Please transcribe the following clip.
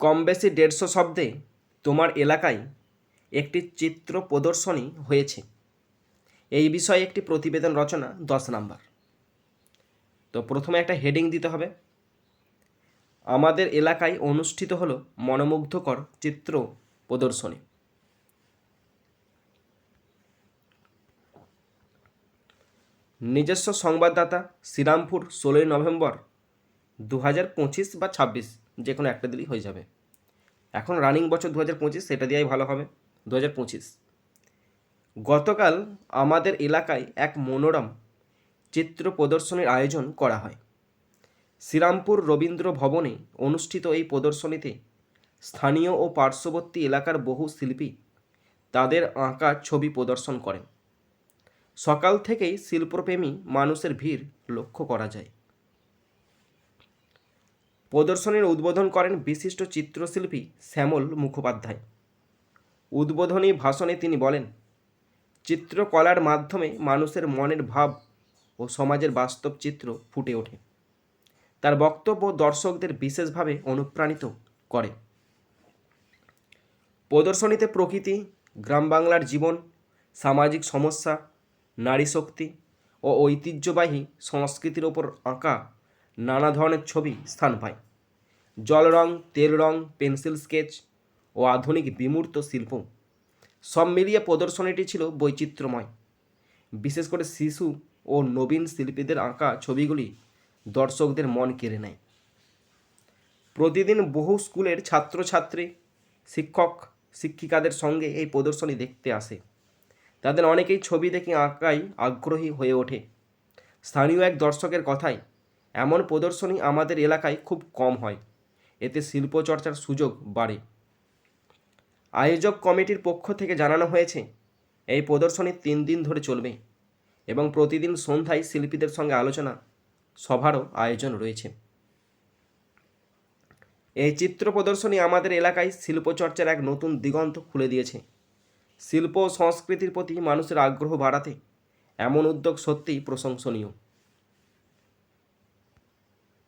কম বেশি দেড়শো শব্দে তোমার এলাকায় একটি চিত্র প্রদর্শনী হয়েছে। এই বিষয়ে একটি প্রতিবেদন রচনা দশ নাম্বার। তো প্রথমে একটা হেডিং দিতে হবে। আমাদের এলাকায় অনুষ্ঠিত হলো মনোমুগ্ধকর চিত্র প্রদর্শনী। নিজস্ব সংবাদদাতা শ্রীরামপুর ষোলোই নভেম্বর দু হাজার পঁচিশ বা ছাব্বিশ যে কোনো একটা দিলেই হয়ে যাবে। এখন রানিং বছর দু হাজার পঁচিশ, সেটা দিয়েই ভালো হবে। দু হাজার পঁচিশ। গতকাল আমাদের এলাকায় এক মনোরম চিত্র প্রদর্শনীর আয়োজন করা হয়। শ্রীরামপুর রবীন্দ্র ভবনে অনুষ্ঠিত এই প্রদর্শনীতে স্থানীয় ও পার্শ্ববর্তী এলাকার বহু শিল্পী তাদের আঁকা ছবি প্রদর্শন করেন। সকাল থেকেই শিল্পপ্রেমী মানুষের ভিড় লক্ষ্য করা যায়। প্রদর্শনীর উদ্বোধন করেন বিশিষ্ট চিত্রশিল্পী শ্যামল মুখোপাধ্যায়। উদ্বোধনী ভাষণে তিনি বলেন, চিত্রকলার মাধ্যমে মানুষের মনের ভাব ও সমাজের বাস্তব চিত্র ফুটে ওঠে। তার বক্তব্য দর্শকদের বিশেষভাবে অনুপ্রাণিত করে। প্রদর্শনীতে প্রকৃতি গ্রাম বাংলার জীবন, সামাজিক সমস্যা, নারী শক্তি ও ঐতিহ্যবাহী সংস্কৃতির ওপর আঁকা নানা ধরনের ছবি স্থান পায়। জল রং, তেল রং, পেন্সিল স্কেচ ও আধুনিক বিমূর্ত শিল্প। সব মিলিয়ে প্রদর্শনীটি ছিল বৈচিত্র্যময়। বিশেষ করে শিশু ও নবীন শিল্পীদের আঁকা ছবিগুলি দর্শকদের মন কেড়ে নেয়। প্রতিদিন বহু স্কুলের ছাত্রছাত্রী, শিক্ষক, শিক্ষিকাদের সঙ্গে এই প্রদর্শনী দেখতে আসে। তাদের অনেকেই ছবি দেখে আঁকায় আগ্রহী হয়ে ওঠে। স্থানীয় এক দর্শকের কথায় এমন প্রদর্শনী আমাদের এলাকায় খুব কম হয়। এতে শিল্পচর্চার সুযোগ বাড়ে। আয়োজক কমিটির পক্ষ থেকে জানানো হয়েছে, এই প্রদর্শনী তিন দিন ধরে চলবে এবং প্রতিদিন সন্ধ্যায় শিল্পীদের সঙ্গে আলোচনা সভারও আয়োজন রয়েছে। এই চিত্র প্রদর্শনী আমাদের এলাকায় শিল্পচর্চার এক নতুন দিগন্ত খুলে দিয়েছে। শিল্প ও সংস্কৃতির প্রতি মানুষের আগ্রহ বাড়াতে এমন উদ্যোগ সত্যিই প্রশংসনীয়।